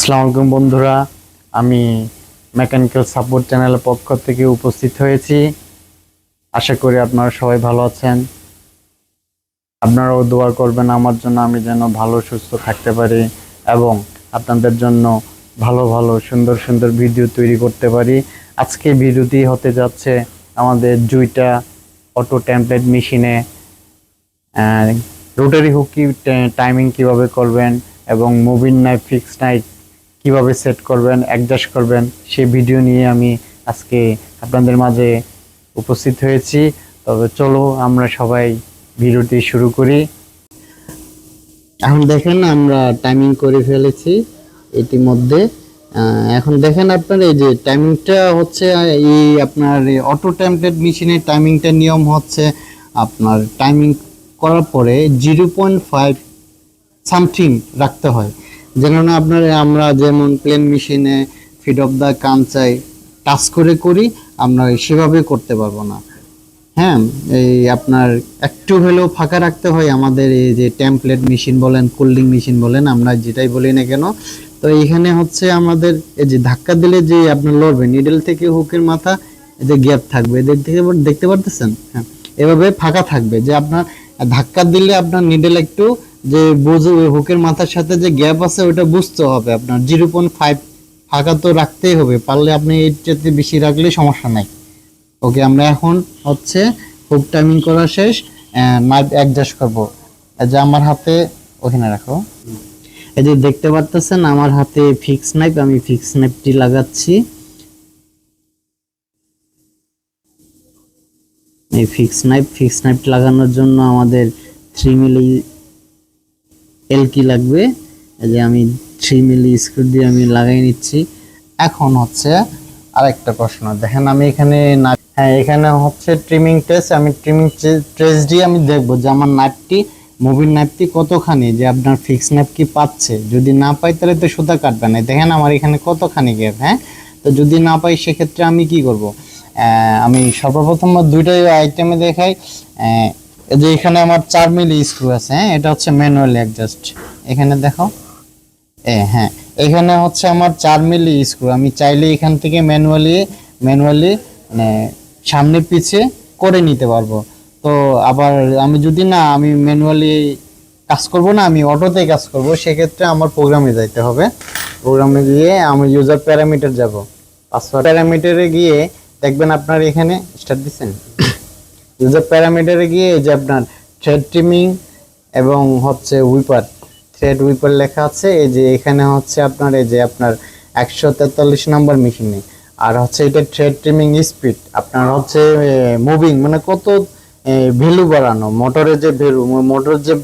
আসসালামু আলাইকুম বন্ধুরা। আমি মেকানিক্যাল সাপোর্ট চ্যানেলের পক্ষ থেকে উপস্থিত হয়েছি। আশা করি আপনারা সবাই ভালো আছেন। আপনারাও দোয়া করবেন আমার জন্য আমি যেন ভালো, সুস্থ থাকতে পারি এবং আপনাদের জন্য ভালো ভালো, সুন্দর সুন্দর ভিডিও তৈরি করতে পারি। আজকে ভিডিওটি হতে যাচ্ছে আমাদের দুইটা অটো টেমপ্লেট মেশিনে রোটারি হুক টাইমিং কীভাবে করবেন এবং মুভিং নাইট ফিক্স নাইট কীভাবে সেট করবেন অ্যাডজাস্ট করবেন সেই ভিডিও নিয়ে আমি আজকে আপনাদের মাঝে উপস্থিত হয়েছি। তবে চলো আমরা সবাই ভিডিওটি শুরু করি। এখন দেখেন আমরা টাইমিং করে ফেলেছি ইতিমধ্যে। আহ, এখন দেখেন আপনার এই যে টাইমিংটা হচ্ছে এই আপনার অটো টেমপ্লেট মেশিনের টাইমিংটা নিয়ম হচ্ছে আপনার টাইমিং করার পরে জিরো পয়েন্ট ফাইভ সামথিং রাখতে হয়। যেন না আপনার আমরা যেমন প্লেন মেশিনে ফিড অফ দ্য চাই টাচ করে করি, আমরা সেভাবে করতে পারব না। হ্যাঁ এই আপনার একটু হলেও ফাঁকা রাখতে হয় আমাদের এই যে টেমপ্লেট মেশিন বলেন কোল্ডিং মেশিন বলেন, আমরা যেটাই বলি না কেন, তো এখানে হচ্ছে আমাদের এই যে ধাক্কা দিলে যে আপনার লড়বে নিডেল থেকে হুকের মাথা, এই যে গ্যাপ থাকবে, এদের থেকে দেখতে পারতেছেন? হ্যাঁ এভাবে ফাঁকা থাকবে যে আপনার ধাক্কা দিলে আপনার নিডেল একটু যে বুঝে হুকের মাথার সাথে যে গ্যাপ আছে ওটা বুঝতে হবে আপনার। জিরো পয়েন্ট ফাইভ ফাঁকা তো রাখতেই হবে, পারলে আপনি চাইতে বেশি রাখলে সমস্যা নাই। ওকে, আমরা এখন হচ্ছে হুক টাইমিং করা শেষ নাইট অ্যাডজাস্ট করব। যে আমার হাতে, ওখানে রাখো। এই যে দেখতে পারতেছেন, আমার হাতে ফিক্স নাইফ আমি ফিক্স নাইফটি লাগাচ্ছি। এই ফিক্স নাইফ ফিক্স নাইফ লাগানোর জন্য আমাদের থ্রি মিলি এল কি লাগবে। যে আমি থ্রি মিলি স্ক্রু দিয়ে আমি লাগাই নিচ্ছি। এখন হচ্ছে আরেকটা প্রশ্ন। দেখেন আমি এখানে হ্যাঁ এখানে হচ্ছে ট্রিমিং টেস্ট আমি ট্রিমিং টেস্ট দিয়ে আমি দেখব যে আমার নাইফটি মুভির নাইফটি কতখানি, যে আপনার ফিক্স নাইফ কি পাচ্ছে। যদি না পাই তাহলে তো সুতা কাটবে না। দেখেন আমার এখানে কতখানি গ্যাপ হ্যাঁ? তো যদি না পাই সেক্ষেত্রে আমি কি করব? আমি সর্বপ্রথম দুইটাই আইটেমে দেখাই। যে এখানে আমার চার মিলি স্ক্রু আছে হ্যাঁ? এটা হচ্ছে ম্যানুয়ালি অ্যাডজাস্ট এখানে দেখো। এ হ্যাঁ। এখানে হচ্ছে আমার চার মিলি স্ক্রু আমি চাইলে এখান থেকে ম্যানুয়ালি ম্যানুয়ালি মানে সামনে পিছে করে নিতে পারব। তো আবার আমি যদি না, আমি ম্যানুয়ালি কাজ করব না, আমি অটোতে কাজ করব, সেক্ষেত্রে আমার প্রোগ্রামে যাইতে হবে। প্রোগ্রামে গিয়ে আমি ইউজার প্যারামিটার যাব। পাসওয়ার্ড প্যারামিটারে গিয়ে দেখবেন আপনার এখানে স্টার্ট দিচ্ছেন ইউজার প্যারামিটারে গিয়ে যে আপনার থ্রেড ট্রিমিং এবং হচ্ছে উইপার থ্রেড উইপার লেখা আছে। এই যে এখানে হচ্ছে আপনার এই যে আপনার একশো তেতাল্লিশ নম্বর মেশিনে আর হচ্ছে এটা থ্রেড ট্রিমিং স্পিড আপনার হচ্ছে মুভিং মানে কত ভ্যালু বাড়ানো। মোটরের যে ভ্যালু মোটর যে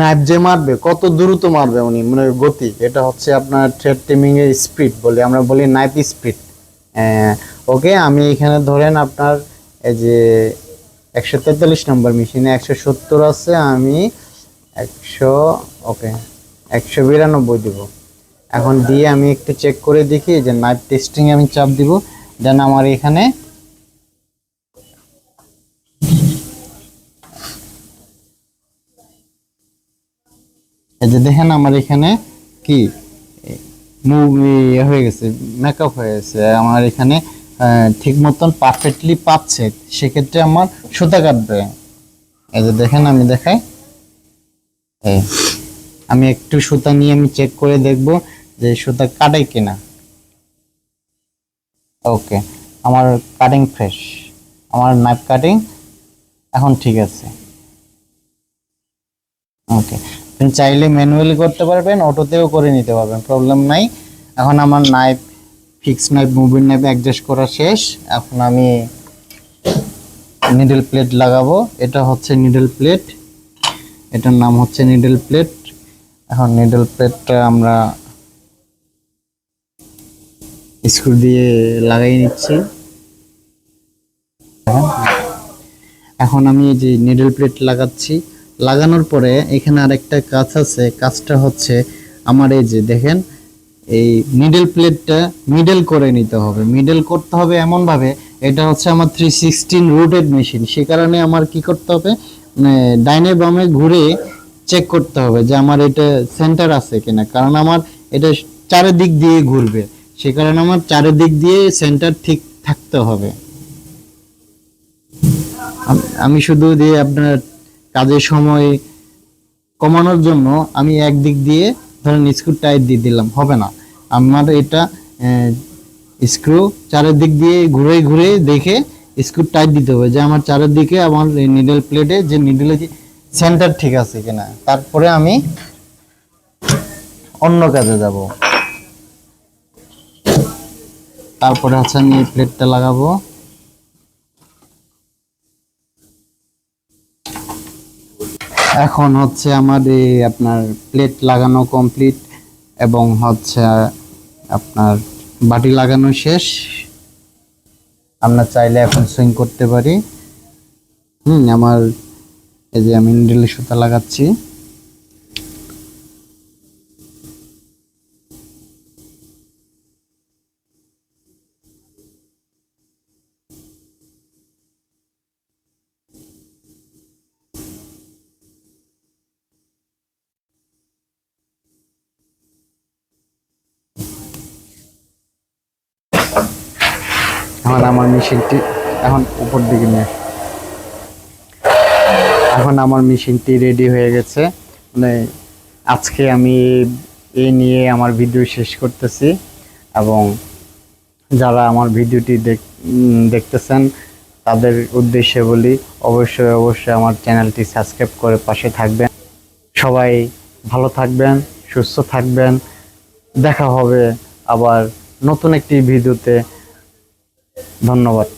নাইফ যে মারবে, কত দ্রুত মারবে উনি মানে গতি। এটা হচ্ছে আপনার থ্রেড ট্রিমিং এর স্পিড বলি, আমরা বলি নাইফ স্পিড ওকে আমি এখানে ধরেন আপনার এই যে একশো তেতাল্লিশ নম্বর মেশিনে একশো সত্তর আছে, আমি একশো, ওকে, একশো বিরানব্বই দিব। এখন দিয়ে আমি একটু চেক করে দেখি, যে নাইফ টেস্টিং আমি চাপ দিব। দেন আমার এখানে এই যে দেখেন আমার এখানে কি মুভি হয়ে গেছে মেকআপ হয়ে গেছে। আমার এখানে ঠিক মতন পারফেক্টলি পাচ্ছে, সেক্ষেত্রে আমার সুতা কাটবে। এই যে দেখেন, আমি দেখাই। আমি একটু সুতা নিয়ে আমি চেক করে দেখব যে সুতা কাটে কিনা। ওকে আমার কাটিং ফ্রেশ আমার নাইফ কাটিং এখন ঠিক আছে। ওকে আপনি চাইলে ম্যানুয়ালি করতে পারবেন, অটোতেও করে নিতে পারবেন প্রবলেম নাই। এখন আমার knife fix knife moving knife adjust করা শেষ। এখন আমি নিডল প্লেট লাগাবো। এটা হচ্ছে নিডল প্লেট এটার নাম হচ্ছে নিডল প্লেট এখন নিডল প্লেটটা আমরা স্ক্রু দিয়ে লাগাই নিচ্ছি। এখন আমি যে নিডল প্লেট লাগাচ্ছি। লাগানোর পরে এখানে আরেকটা কাজ আছে। কাজটা হচ্ছে আমার এই যে দেখেন এই মিডল প্লেটটা মিডল করে নিতে হবে। মিডল করতে হবে এমন ভাবে এটা হচ্ছে আমার থ্রি সিক্সটিন রুটেড মেশিন সে কারণে আমার কি করতে হবে? মানে ডাইনে বামে ঘুরে চেক করতে হবে যে আমার এটা সেন্টার আছে কিনা। কারণ আমার এটা চারিদিক দিয়ে ঘুরবে। সে কারণে আমার চারিদিক দিয়ে সেন্টার ঠিক থাকতে হবে। আমি শুধু দিয়ে আপনার কাজের সময় কমানোর জন্য আমি একদিক দিয়ে ধরেন স্ক্রু টাইট দিয়ে দিলাম, হবে না। আমার এটা স্ক্রু চারিদিক দিয়ে ঘুরে ঘুরে দেখে স্ক্রু টাইট দিতে হবে, যে আমার চারিদিকে আমার নিডল প্লেটে যে নিডলে যে সেন্টার ঠিক আছে কিনা। তারপরে আমি অন্য কাজে যাব। তারপরে হচ্ছে আমি এই প্লেটটা লাগাবো। এখন হচ্ছে এই আপনার প্লেট লাগানো কমপ্লিট এবং হচ্ছে আপনার বাটি লাগানো শেষ। আমরা চাইলে এখন সুইং করতে পারি। হুম, আমার এই যে আমি নিডেলের সুতা লাগাচ্ছি। এখন আমার মেশিনটি এখন উপর দিকে নিয়ে এখন আমার মেশিনটি রেডি হয়ে গেছে। মানে আজকে আমি এই নিয়ে আমার ভিডিও শেষ করতেছি এবং যারা আমার ভিডিওটি দেখ- দেখতেছেন, তাদের উদ্দেশ্যে বলি, অবশ্যই অবশ্যই আমার চ্যানেলটি সাবস্ক্রাইব করে পাশে থাকবেন। সবাই ভালো থাকবেন, সুস্থ থাকবেন। দেখা হবে আবার নতুন একটি ভিডিওতে। ধন্যবাদ।